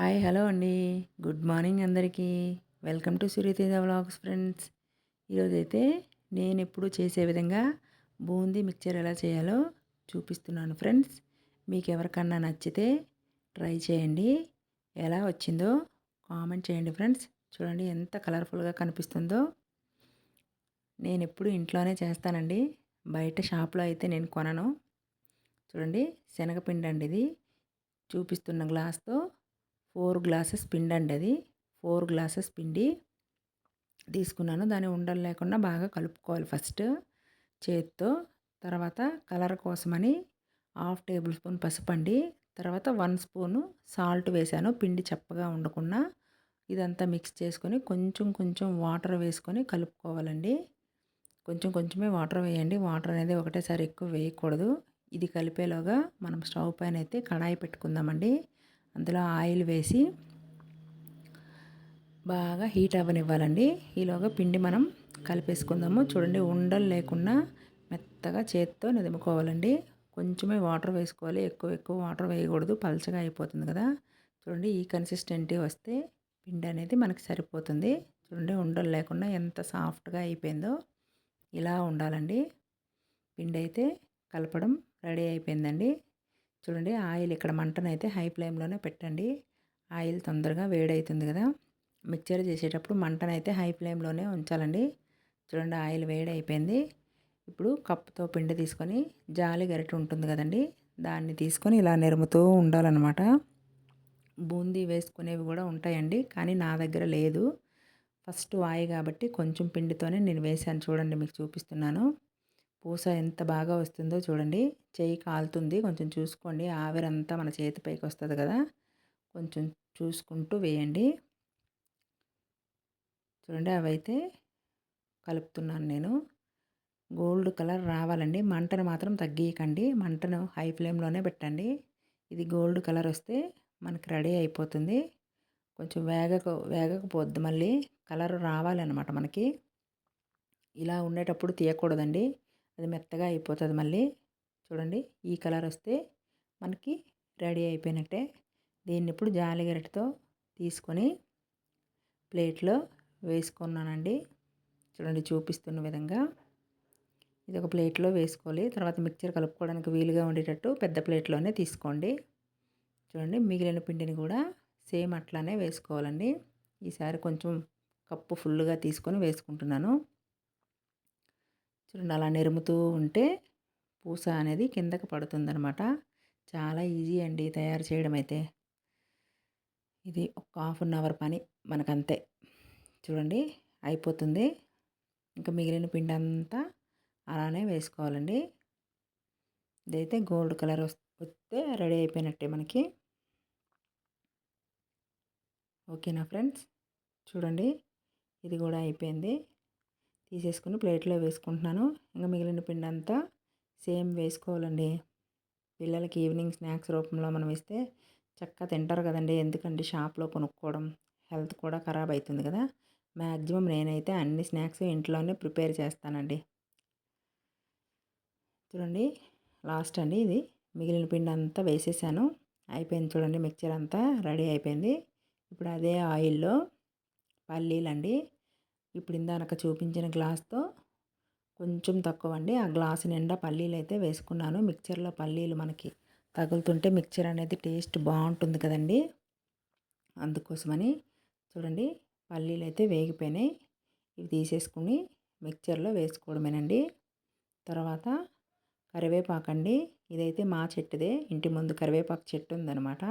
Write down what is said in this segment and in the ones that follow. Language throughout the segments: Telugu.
హాయ్ హలో అండి. గుడ్ మార్నింగ్ అందరికీ. Welcome to Suryateja vlogs friends. ఈరోజైతే నేను ఎప్పుడు చేసే విధంగా బూందీ మిక్చర్ ఎలా చేయాలో చూపిస్తున్నాను ఫ్రెండ్స్. మీకు ఎవరికన్నా నచ్చితే ట్రై చేయండి. ఎలా వచ్చిందో కామెంట్ చేయండి ఫ్రెండ్స్. చూడండి ఎంత కలర్ఫుల్గా కనిపిస్తుందో. నేను ఎప్పుడు ఇంట్లోనే చేస్తానండి. బయట షాప్లో అయితే నేను కొనను. చూడండి శనగపిండి అండి ఇది చూపిస్తున్న గ్లాస్తో ఫోర్ గ్లాసెస్ పిండి అండి అది. ఫోర్ గ్లాసెస్ పిండి తీసుకున్నాను. దాన్ని ఉండలు లేకుండా బాగా కలుపుకోవాలి ఫస్ట్ చేత్తో. తర్వాత కలర్ కోసమని హాఫ్ టేబుల్ స్పూన్ పసుపండి తర్వాత వన్ స్పూను సాల్ట్ వేసాను. పిండి చప్పగా ఉండకుండా ఇదంతా మిక్స్ చేసుకొని కొంచెం కొంచెం వాటర్ వేసుకొని కలుపుకోవాలండి. కొంచెం కొంచెమే వాటర్ వేయండి. వాటర్ అనేది ఒకటేసారి ఎక్కువ వేయకూడదు. ఇది కలిపేలోగా మనం స్టవ్ పైన అయితే కడాయి పెట్టుకుందామండి. అందులో ఆయిల్ వేసి బాగా హీట్ అవ్వనివ్వాలండి. ఈలోగా పిండి మనం కలిపేసుకుందాము. చూడండి ఉండలు లేకుండా మెత్తగా చేత్తో నిదుముకోవాలండి. కొంచెమే వాటర్ వేసుకోవాలి. ఎక్కువ ఎక్కువ వాటర్ వేయకూడదు. పలచగా అయిపోతుంది కదా. చూడండి ఈ కన్సిస్టెంటీ వస్తే పిండి అనేది మనకి సరిపోతుంది. చూడండి ఉండలు లేకుండా ఎంత సాఫ్ట్గా అయిపోయిందో ఇలా ఉండాలండి. పిండి అయితే కలపడం రెడీ అయిపోయిందండి. చూడండి ఆయిల్ ఇక్కడ మంటనైతే హై ఫ్లేమ్లోనే పెట్టండి. ఆయిల్ తొందరగా వేడవుతుంది కదా. మిక్చర్ చేసేటప్పుడు మంటనైతే హై ఫ్లేమ్లోనే ఉంచాలండి. చూడండి ఆయిల్ వేడి అయిపోయింది ఇప్పుడు కప్పుతో పిండి తీసుకొని జాలి గరిటె ఉంటుంది కదండి దాన్ని తీసుకొని ఇలా నిరుముతూ ఉండాలన్నమాట. బూందీ వేసుకునేవి కూడా ఉంటాయండి కానీ నా దగ్గర లేదు. ఫస్ట్ వాయి కాబట్టి కొంచెం పిండితోనే నేను వేసాను చూడండి మీకు చూపిస్తున్నాను. పూస ఎంత బాగా వస్తుందో చూడండి. చేయి కాలుతుంది. కొంచెం చూసుకోండి. ఆవిరంతా మన చేతిపైకి వస్తుంది కదా. కొంచెం చూసుకుంటూ వేయండి. చూడండి అవైతే కలుపుతున్నాను నేను. గోల్డ్ కలర్ రావాలండి. మంటను మాత్రం తగ్గియకండి. మంటను హై ఫ్లేమ్లోనే పెట్టండి. ఇది గోల్డ్ కలర్ వస్తే మనకి రెడీ అయిపోతుంది. కొంచెం వేగక వేగకపోద్ది మళ్ళీ. కలర్ రావాలన్నమాట మనకి. ఇలా ఉండేటప్పుడు తీయకూడదండి. అది మెత్తగా అయిపోతుంది మళ్ళీ. చూడండి ఈ కలర్ వస్తే మనకి రెడీ అయిపోయినట్టే. దీన్ని ఇప్పుడు జాలి గరిటతో తీసుకొని ప్లేట్లో వేసుకున్నానండి. చూడండి చూపిస్తున్న విధంగా. ఇది ఒక ప్లేట్లో వేసుకోవాలి. తర్వాత మిక్చర్ కలుపుకోవడానికి వీలుగా ఉండేటట్టు పెద్ద ప్లేట్లోనే తీసుకోండి. చూడండి మిగిలిన పిండిని కూడా సేమ్ అట్లానే వేసుకోవాలండి. ఈసారి కొంచెం కప్పు ఫుల్గా తీసుకొని వేసుకుంటున్నాను. చూడండి అలా నిరుముతూ ఉంటే పూస అనేది కిందకి పడుతుందనమాట. చాలా ఈజీ అండి తయారు చేయడం అయితే. ఇది ఒక హాఫ్ అన్ అవర్ పని మనకంతే. చూడండి అయిపోతుంది. ఇంకా మిగిలిన పిండి అంతా అలానే వేసుకోవాలండి. ఇదైతే గోల్డ్ కలర్ వస్తే రెడీ అయిపోయినట్టే మనకి. ఓకేనా ఫ్రెండ్స్? చూడండి ఇది కూడా అయిపోయింది. తీసేసుకుని ప్లేట్లో వేసుకుంటున్నాను. ఇంకా మిగిలిన పిండి అంతా సేమ్ వేసుకోవాలండి. పిల్లలకి ఈవినింగ్ స్నాక్స్ రూపంలో మనం ఇస్తే చక్కగా తింటారు కదండి. ఎందుకంటే షాప్లో కొనుక్కోవడం హెల్త్ కూడా ఖరాబ్ అవుతుంది కదా. మ్యాక్సిమం నేనైతే అన్ని స్నాక్స్ ఇంట్లోనే ప్రిపేర్ చేస్తానండి. చూడండి లాస్ట్ అండి ఇది. మిగిలిన పిండి అంతా వేసేసాను. అయిపోయింది చూడండి మిక్చర్ అంతా రెడీ అయిపోయింది. ఇప్పుడు అదే ఆయిల్లో పల్లీలండి. ఇప్పుడు ఇందాక చూపించిన గ్లాస్తో కొంచెం తక్కువ అండి ఆ గ్లాసు నిండా పల్లీలు అయితే వేసుకున్నాను. మిక్చర్లో పల్లీలు మనకి తగులుతుంటే మిక్చర్ అనేది టేస్ట్ బాగుంటుంది కదండి. అందుకోసమని చూడండి పల్లీలు అయితే వేగిపోయినాయి. ఇవి తీసేసుకుని మిక్చర్లో వేసుకోవడమేనండి. తర్వాత కరివేపాకండి. ఇదైతే మా చెట్టుదే. ఇంటి ముందు కరివేపాకు చెట్టు ఉందనమాట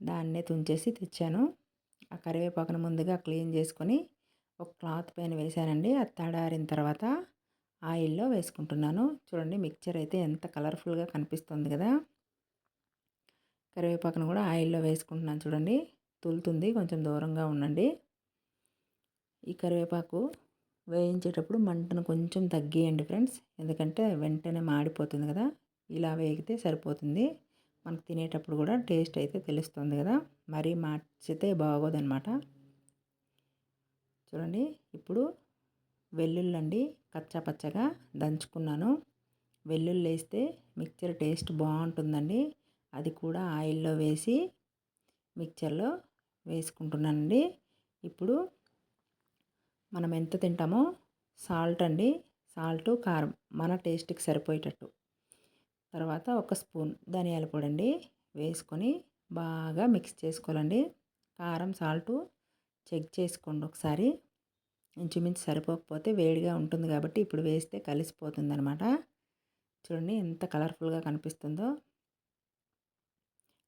దాన్నే తుంచేసి తెచ్చాను. ఆ కరివేపాకును ముందుగా క్లీన్ చేసుకొని ఒక క్లాత్ పైన వేసానండి అది తడారిన తర్వాత ఆయిల్లో వేసుకుంటున్నాను. చూడండి మిక్చర్ అయితే ఎంత కలర్ఫుల్గా కనిపిస్తుంది కదా! కరివేపాకును కూడా ఆయిల్లో వేసుకుంటున్నాను చూడండి. తులుతుంది. కొంచెం దూరంగా ఉండండి. ఈ కరివేపాకు వేయించేటప్పుడు మంటను కొంచెం తగ్గియండి ఫ్రెండ్స్. ఎందుకంటే వెంటనే మాడిపోతుంది కదా! ఇలా వేగితే సరిపోతుంది. మనకు తినేటప్పుడు కూడా టేస్ట్ అయితే తెలుస్తుంది కదా! మరీ మార్చితే బాగోదన్నమాట. చూడండి ఇప్పుడు వెల్లుల్లి కచ్చా పచ్చగా దంచుకున్నాను. వెల్లుల్లి వేస్తే మిక్చర్ టేస్ట్ బాగుంటుందండి. అది కూడా ఆయిల్లో వేసి మిక్చర్లో వేసుకుంటున్నానండి. ఇప్పుడు మనం ఎంత తింటామో సాల్ట్ అండి. సాల్ట్ కారం మన టేస్ట్కి సరిపోయేటట్టు. తర్వాత ఒక స్పూన్ ధనియాల పొడి అండి వేసుకొని బాగా మిక్స్ చేసుకోవాలండి. కారం సాల్టు చెక్ చేసుకోండి ఒకసారి. ఇంచుమించు సరిపోకపోతే వేడిగా ఉంటుంది కాబట్టి ఇప్పుడు వేస్తే కలిసిపోతుంది అనమాట చూడండి ఎంత కలర్ఫుల్గా కనిపిస్తుందో.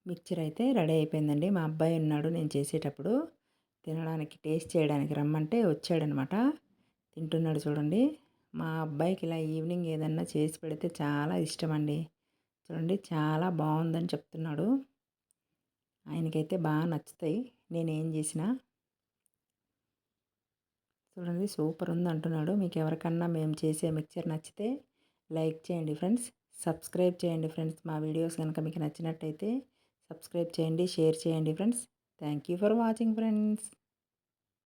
మిక్చర్ అయితే రెడీ అయిపోయిందండి. మా అబ్బాయి ఉన్నాడు నేను చేసేటప్పుడు. తినడానికి టేస్ట్ చేయడానికి రమ్మంటే వచ్చాడనమాట తింటున్నాడు చూడండి. మా అబ్బాయికి ఇలా ఈవినింగ్ ఏదన్నా చేసి పెడితే చాలా ఇష్టం అండి చూడండి చాలా బాగుందని చెప్తున్నాడు. ఆయనకైతే బాగా నచ్చుతాయి. నేనేం చేసినా. చూడండి సూపర్ ఉంది అంటున్నాడు. మీకు ఎవరికన్నా మేము చేసే మిక్చర్ నచ్చితే లైక్ చేయండి ఫ్రెండ్స్. సబ్స్క్రైబ్ చేయండి ఫ్రెండ్స్. మా వీడియోస్ కనుక మీకు నచ్చినట్టయితే సబ్స్క్రైబ్ చేయండి షేర్ చేయండి friends. Thank you for watching friends.